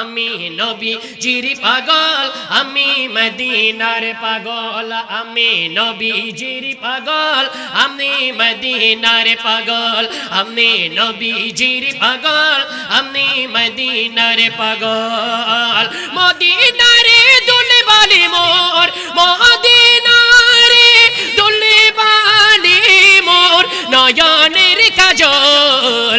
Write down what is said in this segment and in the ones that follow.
আমি নবী জিরি পাগল, আমি মদিনার পাগল, আমি নবী জিরি পাগল, আমি মদিনার পাগল, আমি নবী জিরি পাগল, আমি মদিনার পাগল। মদিনারে দুলে বালি মোর, মদিনারে দুলে বালি মোর, নয়নের কাজল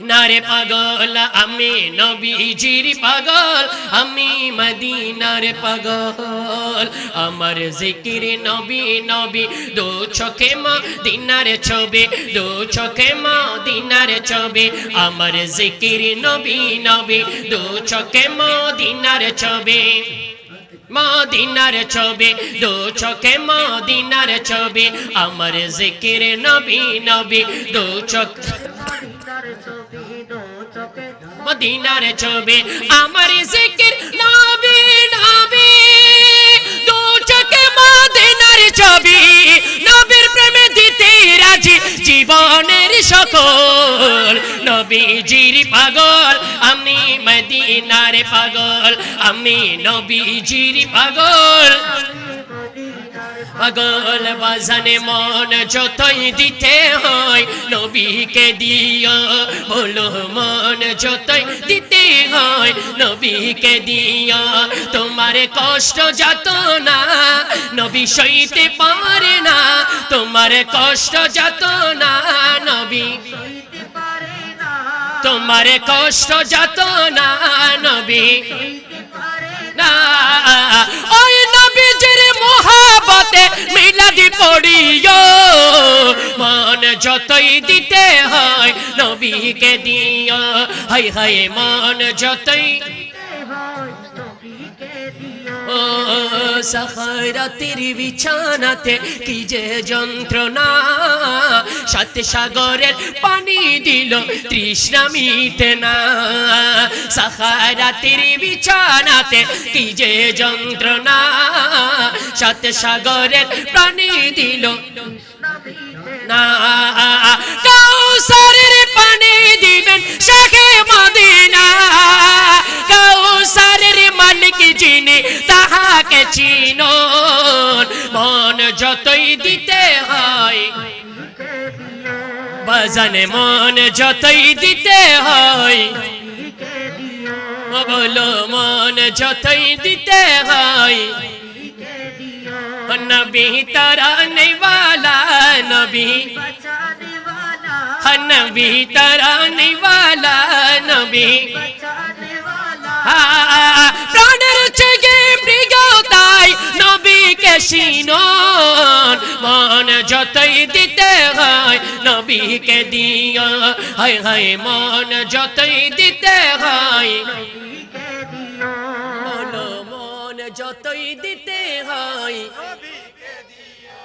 নারে পাগল, আমি নবীজির পাগল, আমি মদিনার পাগল। আমার জিকির নবী নবী, দু চোখে মা দিনার ছবি, দু চোখে মা দিনার ছবি। আমার জিকির নবী নবী, দু চোখে মা দিনার ছবি। মদিনার ছবি, দু চোখে মদিনার ছবি। আমার জিকির নবী নবী, দু চোখ মদিনার ছবি। আমার জিকির নবী নবী। দু চোখে মদিনার ছবি। নবীর প্রেমে দিতে রাজি জীবনের সকল। নবীজির পাগল, আমি মদিনার পাগল, আমি নবীজির পাগল। পাগল বাজানে মন যতই দিতে হয়, নবীকে দিও। বলো মন যতই দিতে হয়, নবীকে দিও। তোমার কষ্ট যত না, নবী সইতে পারে না। তোমার কষ্ট যত না, নবী তোমার কষ্ট যত না, নবী না। যতই দিতে হয়, নবীকে দিও। হাই হাই, মন যতই ও বিছানাতে কি যে যন্ত্রণা। সাত সাগরের পানি দিল, তৃষ্ণা মিটে না। সাহারাতের বিছানাতে কি যে যন্ত্রণা। সাত সাগরের পানি দিল, না। চিনন মন যতই দিতে হয় বাজানে মন যতই দিতে হয় ও বলো মন যতই দিতে হয় ও নবী তারা নেওয়ালা নবী हाँ नबी तराने वाला नबी हाँ, প্রাণের যতই দিতে হয় নবীকে দিও হায় হায় মন যতই দিতে হয় মন যতই দিতে হয়